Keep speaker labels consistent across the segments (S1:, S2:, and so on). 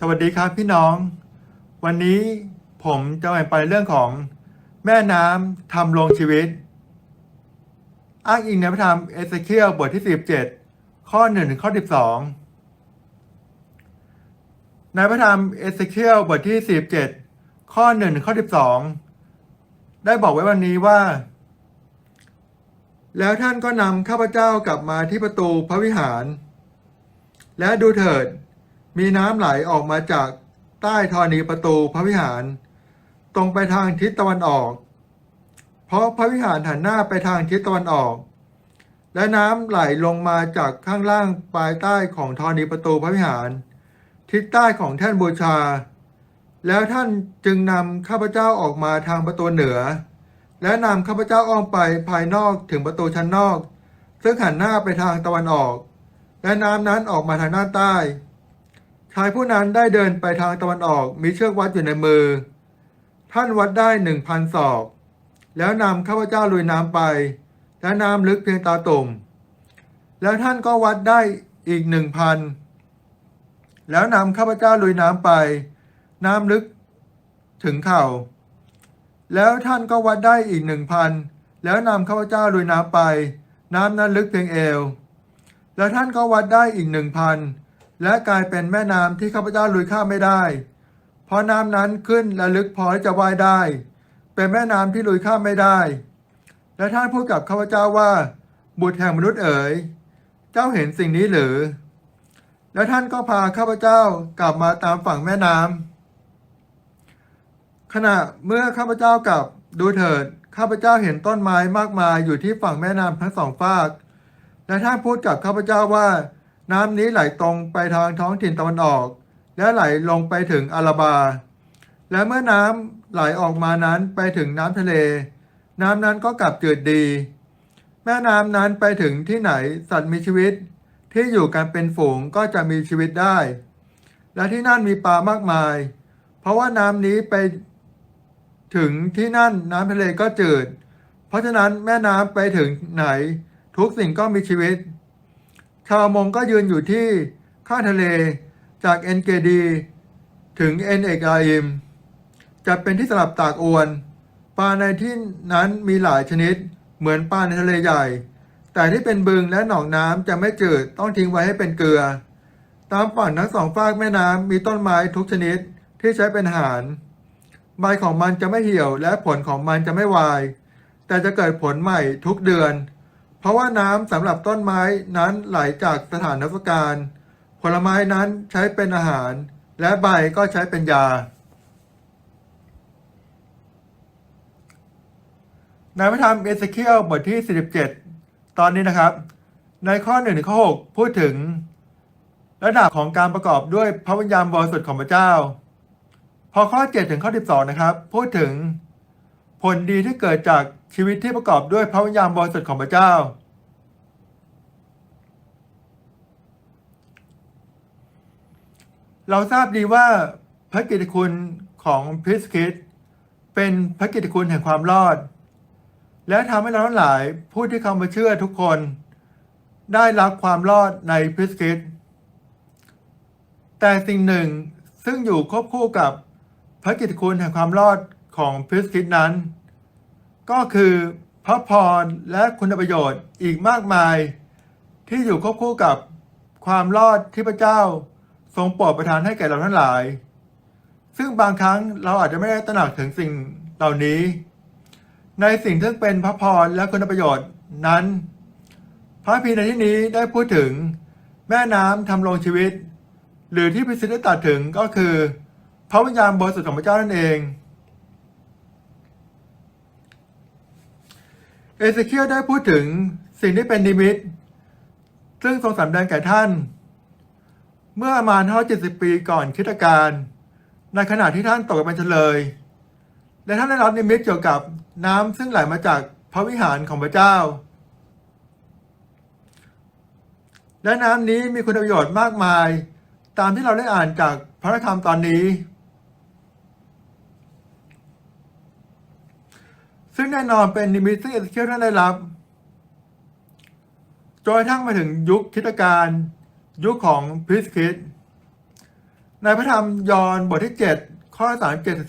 S1: สวัสดีครับพี่น้อง วันนี้ผมจะไปเรื่องของแม่น้ำทำลงชีวิต อ้างอิงในพระธรรมเอเสเคียลบทที่ 17 ข้อ1ถึงข้อ 12 ในพระธรรมเอเสเคียลบทที่ 17 ข้อ1ถึงข้อ 12 ได้บอกไว้วันนี้ว่า แล้วท่านก็นำข้าพเจ้ากลับมาที่ประตูพระวิหาร และดูเถิด มีน้ำไหลออกมาจากใต้ธรณีประตูพระวิหาร ตรงไปทางทิศตะวันออก เพราะพระวิหารหันหน้าไปทางทิศตะวันออก และน้ำไหลลงมาจากข้างล่างปลายใต้ของธรณีประตูพระวิหาร ทิศใต้ของแท่นบูชา แล้วท่านจึงนำข้าพเจ้าออกมาทางประตูเหนือ และนำข้าพเจ้าอ้อมไปภายนอกถึงประตูชั้นนอก ซึ่งหันหน้าไปทางตะวันออก และน้ำนั้นออกมาทางด้านใต้ ชายผู้นั้นได้เดินไปทางตะวันออกมีเชือกวัดอยู่ในมือ ท่านวัดได้หนึ่งพันศอก แล้วนำข้าพเจ้าลุยน้ำไป และน้ำลึกเพียงตาตุ่ม แล้วท่านก็วัดได้อีกหนึ่งพันแล้วนำข้าพเจ้าลุยน้ำไป น้ำลึกถึงเข่า แล้วท่านก็วัดได้อีกหนึ่งพันแล้วนำข้าพเจ้าลุยน้ำไป น้ำนั้นลึกเพียงเอว แล้วท่านก็วัดได้อีกหนึ่งพัน และกลายเป็นแม่น้ำที่ข้าพเจ้าลุยข้ามไม่ได้ เพราะน้ำนั้นขึ้นและลึกพอที่จะว่ายได้ เป็นแม่น้ำที่ลุยข้ามไม่ได้ และท่านพูดกับข้าพเจ้าว่า บุตรแห่งมนุษย์เอ๋ย เจ้าเห็นสิ่งนี้หรือ และท่านก็พาข้าพเจ้ากลับมาตามฝั่งแม่น้ำขณะเมื่อข้าพเจ้ากลับดูเถิดข้าพเจ้าเห็นต้นไม้มากมายอยู่ที่ฝั่งแม่น้ำทั้งสองฝาก และท่านพูดกับข้าพเจ้าว่า น้ำนี้ไหลตรงไปทางท้องถิ่นตะวันออก และไหลลงไปถึงอาราบา และเมื่อน้ำไหลออกมานั้นไปถึงน้ำทะเล น้ำนั้นก็กลับจืดดี แม่น้ำนั้นไปถึงที่ไหนสัตว์มีชีวิต ที่อยู่กันเป็นฝูงก็จะมีชีวิตได้ และที่นั่นมีปลามากมาย เพราะว่าน้ำนี้ไปถึงที่นั่นน้ำทะเลก็จืด เพราะฉะนั้นแม่น้ำไปถึงไหน ทุกสิ่งก็มีชีวิต ชาวมงก็ยืนอยู่ที่ข้างทะเลจากเอ็นเกดีถึงเอ็นเอกาอิมจะเป็นที่สลับตากอวน ปลาในที่นั้นมีหลายชนิด เหมือนปลาในทะเลใหญ่ แต่ที่เป็นบึงและหนองน้ำจะไม่จืดต้องทิ้งไว้ให้เป็นเกลือ ตามฝั่งทั้งสองฝากแม่น้ำมีต้นไม้ทุกชนิดที่ใช้เป็นอาหาร ใบของมันจะไม่เหี่ยวและผลของมันจะไม่วาย แต่จะเกิดผลใหม่ทุกเดือน ราะว่าน้ำสำหรับต้นไม้นั้นไหลจากสถานนักการ ผลไม้นั้นใช้เป็นอาหาร และใบก็ใช้เป็นยา ในพระธรรมเอเสเคียลบทที่ 47 ตอนนี้นะครับ ในข้อ1ถึงข้อ 6 พูดถึง ระดับของการประกอบด้วยพระวิญญาณบริสุทธิ์ของพระเจ้า พอข้อ 7 ถึงข้อ 12 นะครับ พูดถึง ผลดีที่เกิดจากชีวิตที่ประกอบด้วยพระวิญญาณบริสุทธิ์ของพระเจ้า เราทราบดีว่าพระกิตติคุณของพริสคิดเป็นพระกิตติคุณแห่งความรอด และทำให้เราทั้งหลายผู้ที่เข้ามาเชื่อทุกคน ได้รับความรอดในพริสคิดแต่สิ่งหนึ่งซึ่งอยู่ควบคู่กับพระกิตติคุณแห่งความรอด ของพริสคิดนั้น ก็คือพระพรและคุณประโยชน์อีกมากมาย ที่อยู่ควบคู่กับความรอดที่พระเจ้า ทรงโปรดประทานให้แก่เราทั้งหลาย ซึ่งบางครั้งเราอาจจะไม่ได้ตระหนักถึงสิ่งเหล่านี้ ในสิ่งที่เป็นพระพรและคุณประโยชน์นั้น พระพีในที่นี้ได้พูดถึงแม่น้ำทำลงชีวิต หรือที่พิสิทธิ์ได้ตัดถึงก็คือ พระวิญญาณบริสุทธิ์ของพระเจ้านั่นเอง เอเสเคียลได้พูดถึงสิ่งที่เป็นนิมิต ซึ่งทรงสำแดงแก่ท่าน เมื่อประมาณ570 ปีก่อนคริสตกาลในขณะที่ท่านตกเป็นเฉลย และท่านได้รับนิมิตเกี่ยวกับน้ำซึ่งไหลมาจากพระวิหารของพระเจ้า และน้ำนี้มีคุณประโยชน์มากมาย ตามที่เราได้อ่านจากพระธรรมตอนนี้ ซึ่งแน่นอนเป็นนิมิตซึ่งเอสเคียลท่านได้รับจนกระทั่งมาถึงยุคคริสตกาลยุคของพริสคิดในพระธรรมยอห์นบทที่ 7 ข้อ 37ถึง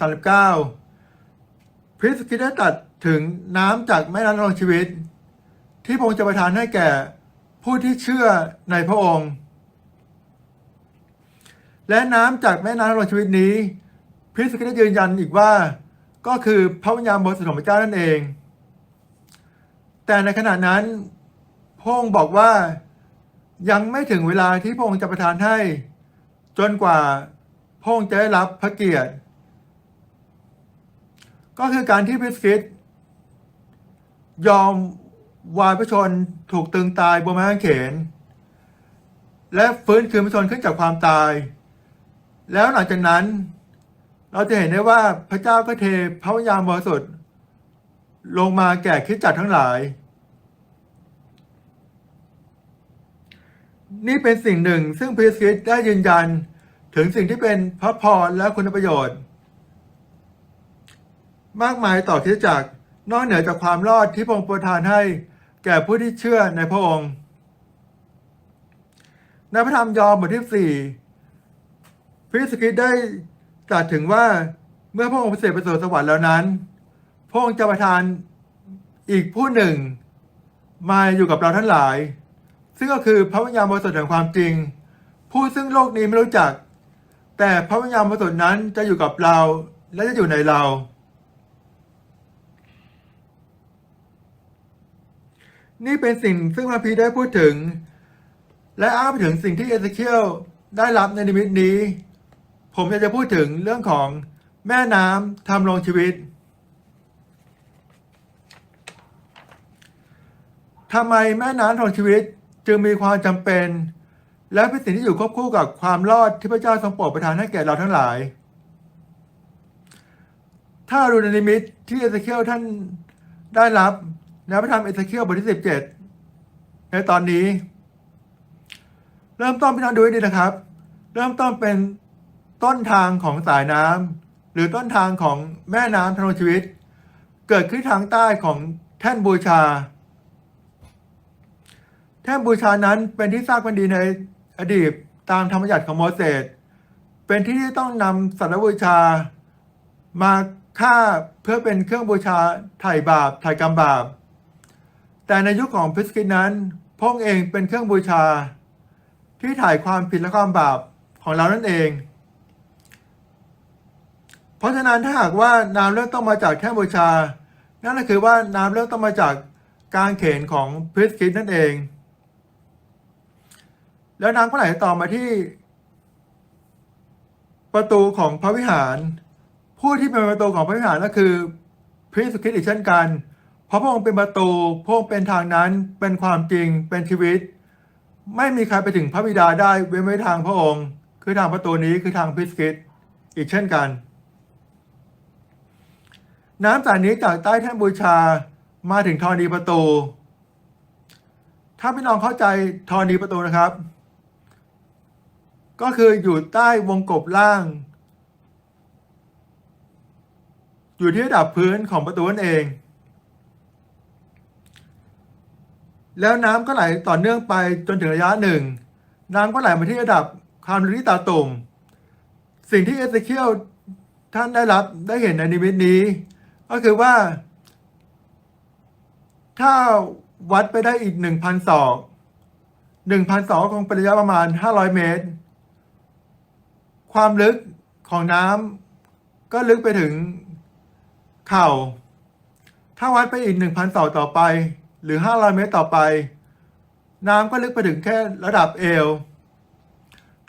S1: 39 พระคริสต์ได้ตัดถึงน้ำจากแม่น้ำนรองชีวิต ที่พระองค์จะประทานให้แก่ผู้ที่เชื่อในพระองค์ และน้ำจากแม่น้ำนรองชีวิตนี้ พระคริสต์ได้ยืนยันอีกว่า ก็คือพระวิญญาณบริสุทธิ์ของพระเจ้านั่นเอง แต่ในขณะนั้นพระองค์บอกว่ายังไม่ถึงเวลาที่พระองค์จะประทานให้ จนกว่าพระองค์จะได้รับพระเกียรติ ก็คือการที่พระคริสต์ยอมวายพระชนถูกตึงตายบนไม้กางเขน และฟื้นคืนพระชนขึ้นจากความตาย แล้วหลังจากนั้น เราจะเห็นได้ว่าพระเจ้าก็เทพระวิญญาณบริสุทธิ์ลงมาแก่คริสตจักรทั้งหลาย นี่เป็นสิ่งหนึ่งซึ่งพระคริสต์ได้ยืนยันถึงสิ่งที่เป็นพระพรและคุณประโยชน์ มากมายต่อคริสตจักรนอกเหนือจากความรอดที่พระองค์ประทานให้แก่ผู้ที่เชื่อในพระองค์ ในพระธรรมยอห์นบทที่4พระคริสต์ได้ ตรัสถึงว่าเมื่อพระองค์เสด็จไปสู่สวรรค์แล้วนั้น พระองค์จะประทานอีกผู้หนึ่ง มาอยู่กับเราทั้งหลาย ซึ่งก็คือพระวิญญาณบริสุทธิ์แห่งความจริง ผู้ซึ่งโลกนี้ไม่รู้จัก แต่พระวิญญาณบริสุทธิ์นั้นจะอยู่กับเราและจะอยู่ในเรา นี่เป็นสิ่งซึ่งพระพีได้พูดถึง และอ้างไปถึงสิ่งที่เอเซเคียลได้รับในนิมิตนี้ ผมอยากจะพูดถึงเรื่องของแม่น้ำทำลงชีวิตทำไมแม่น้ำทองชีวิตจึงมีความจำเป็น และเป็นสิ่งที่อยู่ควบคู่กับความรอดที่พระเจ้าทรงโปรดประทานให้แก่เราทั้งหลาย ถ้าราดูในนิมิตที่เอเซเคียลท่านได้รับในพระธรรมเอเซเคียลบทที่สิบเจ็ดในตอนนี้ เริ่มต้นพี่น้องดูให้ดีนะครับ เริ่มต้นเป็น ต้นทางของสายน้ำหรือต้นทางของแม่น้ำทางชีวิต เกิดขึ้นทางใต้ของแท่นบูชา แท่นบูชานั้นเป็นที่ทราบกันดีในอดีตตามธรรมบัญญัติของโมเสสเป็นที่ที่ต้องนำสัตว์บูชา มาฆ่าเพื่อเป็นเครื่องบูชาไถ่บาปไถ่กรรมบาป แต่ในยุคของพิสกินนั้นพงเองเป็นเครื่องบูชา ที่ถ่ายความผิดและความบาปของเรานั่นเอง เพราะฉะนั้นถ้าหากว่าน้ำเริ่มต้องมาจากแท่นบูชา นั่นก็คือว่าน้ำเริ่มต้องมาจากการเขนของพริสกินนั่นเอง แล้วน้ำก็ไหลต่อมาที่ ประตูของพระวิหาร ผู้ที่เป็นประตูของพระวิหารก็คือพระเยซูคริสต์อีกเช่นกัน เพราะพระองค์เป็นประตูพระองค์เป็นทางนั้นเป็นความจริงเป็นชีวิต ไม่มีใครไปถึงพระบิดาได้เว้นไว้ทางพระองค์ คือทางประตูนี้คือทางพริสกิตอีกเช่นกัน น้ำจากนี้จากใต้แท่นบูชามาถึงธรณีประตู ถ้าพี่น้องเข้าใจธรณีประตูนะครับ ก็คืออยู่ใต้วงกบล่าง อยู่ที่ระดับพื้นของประตูนั่นเอง แล้วน้ำก็ไหลต่อเนื่องไปจนถึงระยะหนึ่ง น้ำก็ไหลมาที่ระดับความลึกที่ตาตุ่มสิ่งที่เอเซเคียลท่านได้รับได้เห็นในนิมิตนี้ ก็คือว่า ถ้าวัดไปได้อีกหนึ่งพันศอกหนึ่งพันศอกคงเป็นระยะประมาณห้าร้อยเมตร ความลึกของน้ำก็ลึกไปถึงเข่า ถ้าวัดไปอีกหนึ่งพันศอกต่อไป หรือห้าร้อยเมตรต่อไป น้ำก็ลึกไปถึงแค่ระดับเอว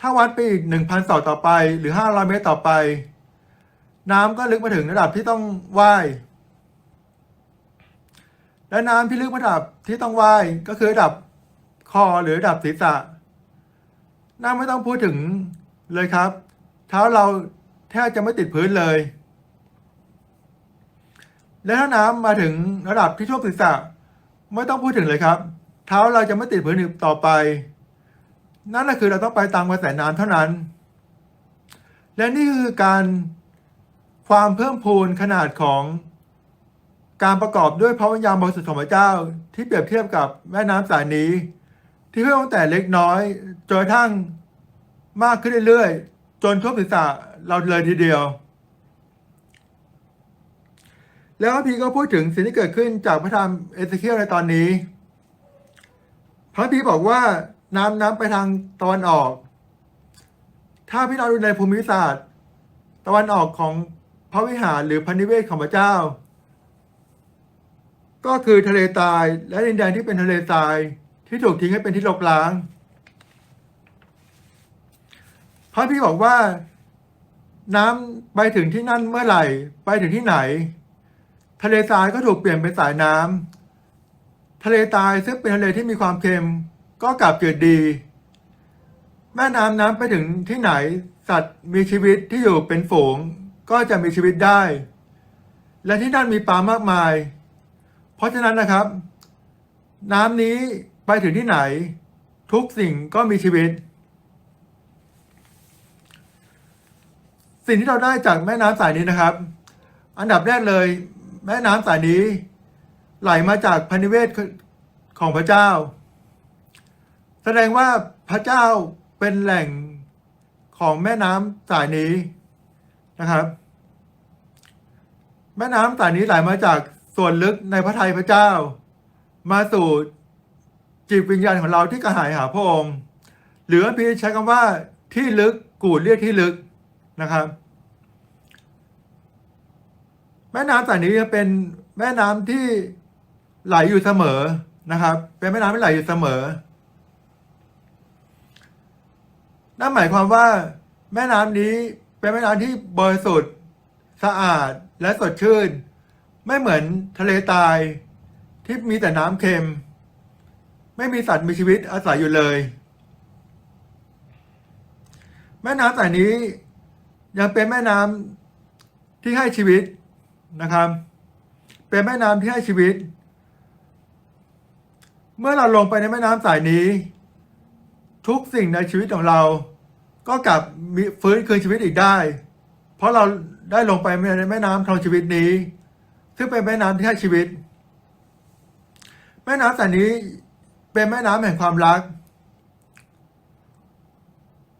S1: ถ้าวัดไปอีกหนึ่งพันศอกต่อไป หรือห้าร้อยเมตรต่อไป น้ำก็ลึกมาถึงระดับที่ต้องว่ายและน้ำที่ลึกระดับที่ต้องว่ายก็คือระดับคอหรือระดับศีรษะน้ำไม่ต้องพูดถึงเลยครับ เท้าเราแทบจะไม่ติดพื้นเลย และถ้าน้ำมาถึงระดับที่ท่วมศีรษะ ไม่ต้องพูดถึงเลยครับ เท้าเราจะไม่ติดพื้นอีกต่อไป นั่นแหละคือเราต้องไปตามกระแสน้ำเท่านั้น และนี่คือการ ความเพิ่มพูนขนาดของการประกอบด้วยพระวิญญาณบริสุทธิ์ของพระเจ้า ที่เปรียบเทียบกับแม่น้ำสายนี้ ที่เพิ่มตั้งแต่เล็กน้อยจนกระทั่งมากขึ้นเรื่อยๆ จนท่วศีรษะเราเลยทีเดียว แล้วพระพี่ก็พูดถึงสิ่งที่เกิดขึ้นจากพระธรรมเอเสเคียลในตอนนี้ พระพีบอกว่าน้ำน้ำไปทางตะวันออก ถ้าพี่น้องดูในภูมิศาสตร์ ตะวันออกของ พระวิหารหรือพันนิเวศของพระเจ้า ก็คือทะเลทรายและดินแดนที่เป็นทะเลทรายที่ถูกทิ้งให้เป็นที่รกร้าง พระพี่บอกว่า น้ำไปถึงที่นั่นเมื่อไหร่ ไปถึงที่ไหน ทะเลทรายก็ถูกเปลี่ยนเป็นสายน้ำทะเลทรายซึ่งเป็นทะเลที่มีความเค็ม ก็กลับเกิดดี แม่น้ำน้ำไปถึงที่ไหน สัตว์มีชีวิตที่อยู่เป็นฝูง ก็จะมีชีวิตได้ และที่นั่นมีปลามากมาย เพราะฉะนั้นนะครับ น้ำนี้ไปถึงที่ไหน ทุกสิ่งก็มีชีวิต สิ่งที่เราได้จากแม่น้ำสายนี้นะครับ อันดับแรกเลย แม่น้ำสายนี้ ไหลมาจากพันิเวศของพระเจ้า แสดงว่าพระเจ้าเป็นแหล่งของแม่น้ำสายนี้ นะครับ แม่น้ำสายนี้ไหลมาจากส่วนลึกในพระทัยพระเจ้า มาสู่จิตวิญญาณของเราที่กระหายหาพระองค์หรือพี่ใช้คำว่าที่ลึกกูดเรียกที่ลึกนะครับ แม่น้ำสายนี้เป็นแม่น้ำที่ไหลอยู่เสมอนะครับ เป็นแม่น้ำที่ไหลอยู่เสมอนั่นหมายความว่าแม่น้ำนี้ เป็นแม่น้ำที่บริสุทธิ์สะอาดและสดชื่น ไม่เหมือนทะเลตาย ที่มีแต่น้ำเค็ม ไม่มีสัตว์มีชีวิตอาศัยอยู่เลย แม่น้ำสายนี้ยังเป็นแม่น้ำที่ให้ชีวิตนะครับ เป็นแม่น้ำที่ให้ชีวิต เมื่อเราลงไปในแม่น้ำสายนี้ ทุกสิ่งในชีวิตของเรา ก็กลับมีฟื้นคืนชีวิตอีกได้ เพราะเราได้ลงไปในแม่น้ำคลองชีวิตนี้ ซึ่งเป็นแม่น้ำที่ให้ชีวิต แม่น้ำสายนี้เป็นแม่น้ำแห่งความรัก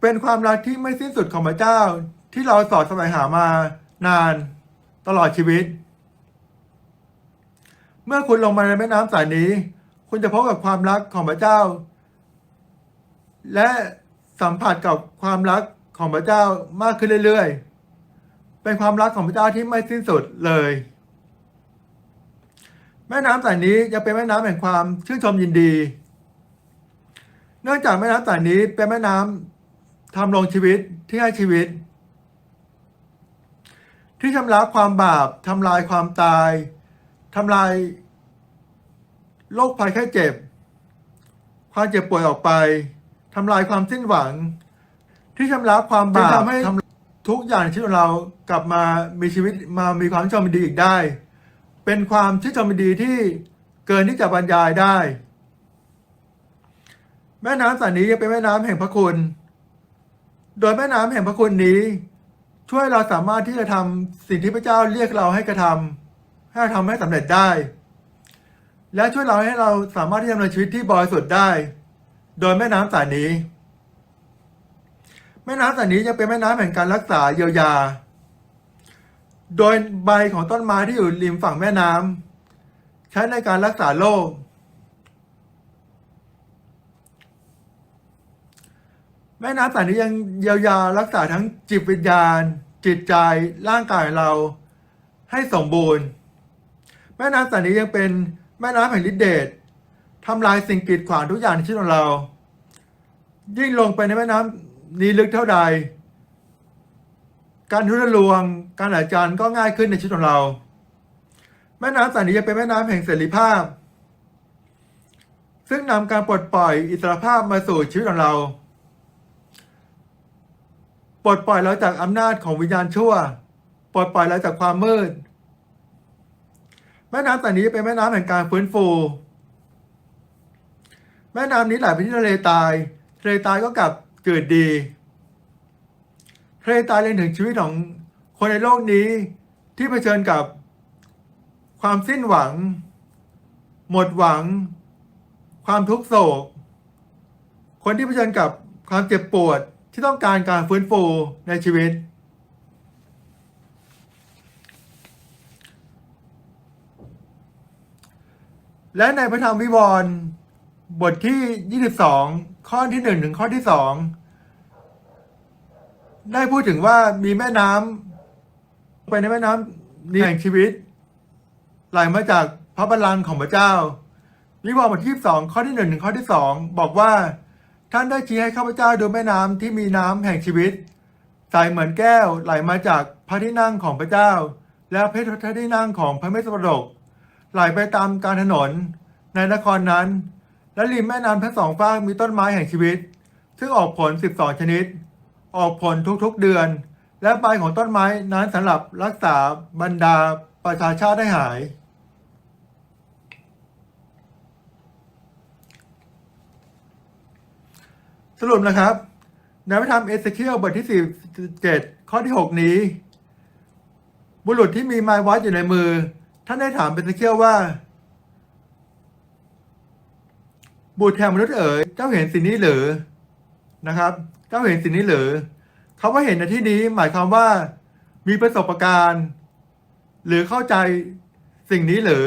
S1: เป็นความรักที่ไม่สิ้นสุดของพระเจ้าที่เราสอดแสวงหามานานตลอดชีวิต เมื่อคุณลงมาในแม่น้ำสายนี้ คุณจะพบกับความรักของพระเจ้า และ สัมผัสกับความรักของพระเจ้ามากขึ้นเรื่อยๆ เป็นความรักของพระเจ้าที่ไม่สิ้นสุดเลย แม่น้ำสายนี้ยังเป็นแม่น้ำแห่งความชื่นชมยินดี เนื่องจากแม่น้ำสายนี้เป็นแม่น้ำทำลงชีวิตที่ให้ชีวิต ที่ชำระความบาปทำลายความตายทำลายโรคภัยแค่เจ็บ ความเจ็บป่วยออกไป ทำลายความสิ้นหวัง ที่ชำระความบาปทำให้ทุกอย่างในชีวิตของเรากลับมามีชีวิตมามีความชื่นชมยินดีอีกได้ เป็นความชื่นชมยินดีที่เกินที่จะบรรยายได้ แม่น้ำสายนี้ยังเป็นแม่น้ำแห่งพระคุณ โดยแม่น้ำแห่งพระคุณนี้ ช่วยเราสามารถที่จะทำสิ่งที่พระเจ้าเรียกเราให้กระทำให้เราทำให้สำเร็จได้ และช่วยเราให้เราสามารถที่จะดำเนินชีวิตที่บริสุทธิ์ได้ โดยแม่น้ำสายนี้ แม่น้ำสายนี้ยังเป็นแม่น้ำแห่งการรักษาเยียวยา โดยใบของต้นไม้ที่อยู่ริมฝั่งแม่น้ำใช้ในการรักษาโรคแม่น้ำสายนี้ยังเยียวยารักษาทั้งจิตวิญญาณ จิตใจร่างกายเรา ให้สมบูรณ์ แม่น้ำสายนี้ยังเป็นแม่น้ำแห่งฤทธิเดช ทำลายสิ่งกีดขวางทุกอย่างในชีวิตของเรา ยิ่งลงไปในแม่น้ำนี้ลึกเท่าใด การทุรลวง การหลายจานก็ง่ายขึ้นในชีวิตของเรา แม่น้ำสายนี้ยังเป็นแม่น้ำแห่งเสรีภาพ ซึ่งนำการปลดปล่อยอิสรภาพมาสู่ชีวิตของเราปลดปล่อยเราจากอำนาจของวิญญาณชั่ว ปลดปล่อยเราจากความมืด แม่น้ำสายนี้เป็นแม่น้ำแห่งการฟื้นฟู ม่น้ำนี้ไหลไปที่ทะเลตายทะเลตายก็กลับเกิดดีทะเลตายเล็งถึงชีวิตของคนในโลกนี้ ที่เผชิญกับความสิ้นหวัง หมดหวัง ความทุกข์โศก คนที่เผชิญกับความเจ็บปวดที่ที่ต้องการการฟื้นฟูในชีวิต และในพระธรรมวิวรณ์ บทที่ 22 ข้อที่ 1 ถึงข้อที่ 2 ได้พูดถึงว่ามีแม่น้ำไปในแม่น้ำนีแห่งชีวิต ไหลมาจากพระบัลลังก์ของพระเจ้าวิวรณ์บทที่22 ข้อที่ 1 ถึงข้อที่ 2 บอกว่า ท่านได้ชี้ให้ข้าพเจ้าดูแม่น้ำที่มีน้ำแห่งชีวิตใสเหมือนแก้วไหลมาจากพระที่นั่งของพระเจ้า และพระที่นั่งของพระเมสสปรกไหลไปตามการถนนในนครนั้น และริมแม่น้ำทั้งสองฝั่งมีต้นไม้แห่งชีวิต ซึ่งออกผล 12 ชนิด ออกผลทุกๆเดือน และใบของต้นไม้นั้นสำหรับรักษาบรรดาประชาชาติได้หาย สรุปนะครับในพระธรรมเอเสเคียลบทที่ 47 ข้อที่ 6 นี้ บุรุษที่มีไม้วัดอยู่ในมือ ท่านได้ถามเอเสเคียลว่า บุตรแห่งมนุษย์เอ๋ยเจ้าเห็นสิ่งนี้หรือนะครับ เจ้าเห็นสิ่งนี้หรือคำว่าเห็นในที่นี้หมายความว่ามีประสบการณ์ หรือเข้าใจสิ่งนี้หรือ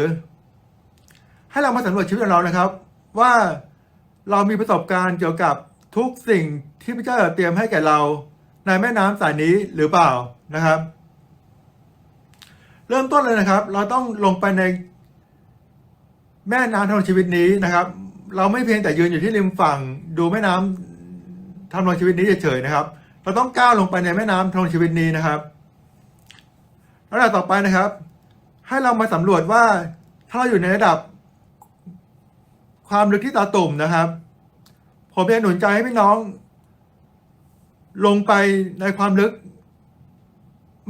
S1: ให้เรามาสำรวจชีวิตของเรานะครับ ว่าเรามีประสบการณ์เกี่ยวกับทุกสิ่งที่พระเจ้าเตรียมให้แก่เราในแม่น้ำสายนี้หรือเปล่านะครับ เริ่มต้นเลยนะครับ เราต้องลงไปในแม่น้ำทางชีวิตนี้นะครับ เราไม่เพียงแต่ยืนอยู่ที่ริมฝั่งดูแม่น้ำทำลองชีวิตนี้เฉยๆนะครับ เราต้องก้าวลงไปในแม่น้ำทางชีวิตนี้นะครับระดับต่อไปนะครับ ให้เรามาสำรวจว่าถ้าเราอยู่ในระดับ ความลึกที่ตาตุ่มนะครับ ผมจะหนุนใจให้พี่น้อง ลงไปในความลึก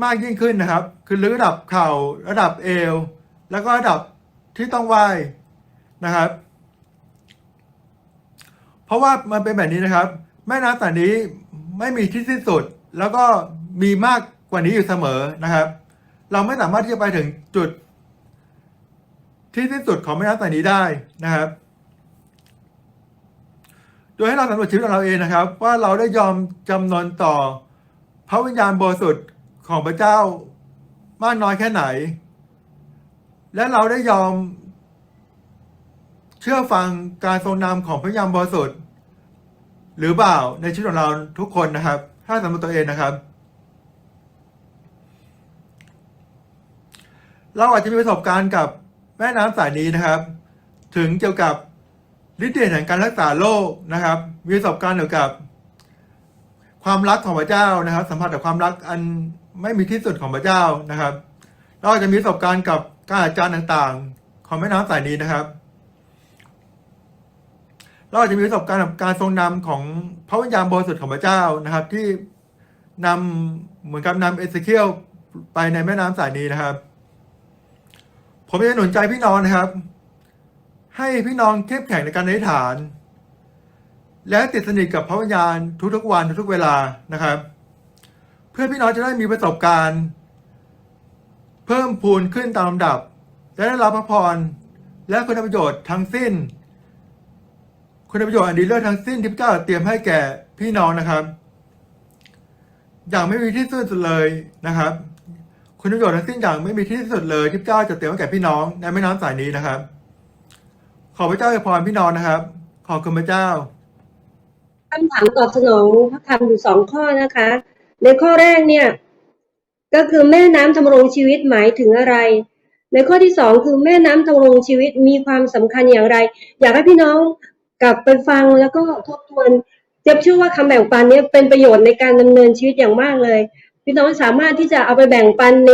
S1: มากยิ่งขึ้นนะครับ คือลึกระดับเข่าระดับเอว แล้วก็ระดับที่ต้องว่ายนะครับ ราะว่ามันเป็นแบบนี้นะครับ แม่น้ำสายนี้ไม่มีที่สิ้นสุด แล้วก็มีมากกว่านี้อยู่เสมอนะครับ เราไม่สามารถที่จะไปถึงจุด ที่สิ้นสุดของแม่น้ำสายนี้ได้นะครับ โดยให้เราสำรวจชีวิตของเราเองนะครับ ว่าเราได้ยอมจำนนต่อ พระวิญญาณบริสุทธิ์ของพระเจ้ามากน้อยแค่ไหน และเราได้ยอมเชื่อฟังการทรงนำของพระวิญญาณบริสุทธิ์ หรือเปล่าในชีวิตของเราทุกคนนะครับ ถ้าสำหรวจตัวเองนะครับ เราอาจจะมีประสบการณ์กับแม่น้ำสายนี้นะครับ ถึงเกี่ยวกับฤทธิ์เดชแห่งการรักษาโรคนะครับ มีประสบการณ์เกี่ยวกับ ความรักของพระเจ้านะครับ สัมผัสกับความรักอันไม่มีที่สุดของพระเจ้านะครับ เราอาจจะมีประสบการณ์กับการอาจารย์ต่างๆ ของแม่น้ำสายนี้นะครับ เราอาจจะมีประสบการณ์กับการทรงนำของพระวิญญาณบริสุทธิ์ของพระเจ้านะครับ ที่นำเหมือนกับนำเอเสเคียลไปในแม่น้ำสายนี้นะครับ ผมจะหนุนใจพี่น้องนะครับ ให้พี่น้องเข้มแข็งในการอธิษฐาน และติดสนิทกับพระวิญญาณทุกๆวันทุกๆเวลานะครับ เพื่อพี่น้องจะได้มีประสบการณ์ เพิ่มพูนขึ้นตามลำดับและได้รับพระพรและคุณประโยชน์ทั้งสิ้น คุณประโยชน์อันดีเลิศทั้งสิ้นที่พระเจ้าเตรียมให้แก่พี่น้องนะครับ อย่างไม่มีที่สุดเลยนะครับ คุณประโยชน์ทั้งสิ้นอย่างไม่มีที่สุดเลยที่พระเจ้าจะเตรียมให้แก่พี่น้องในแม่น้ำสายนี้นะครับ ขอพระเจ้าอวยพรพี่น้องนะครับ ขอบคุณพระเจ้า
S2: คำถามตอบสนองพระคำอยู่สองข้อนะคะ ในข้อแรกเนี่ย ก็คือแม่น้ำทำรงชีวิตหมายถึงอะไร ในข้อที่สองคือแม่น้ำทำรงชีวิตมีความสำคัญอย่างไร อยากให้พี่น้อง กลับไปฟังแล้วก็ทบทวนเจ็บเชื่อว่าคำแบ่งปันนี้เป็นประโยชน์ในการดำเนินชีวิตอย่างมากเลย พี่น้องสามารถที่จะเอาไปแบ่งปันใน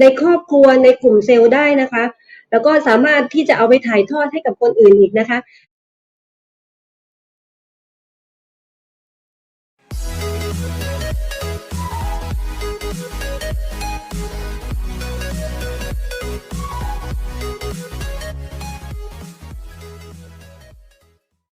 S2: ในครอบครัวในกลุ่มเซลล์ได้นะคะ แล้วก็สามารถที่จะเอาไปถ่ายทอดให้กับคนอื่นอีกนะคะ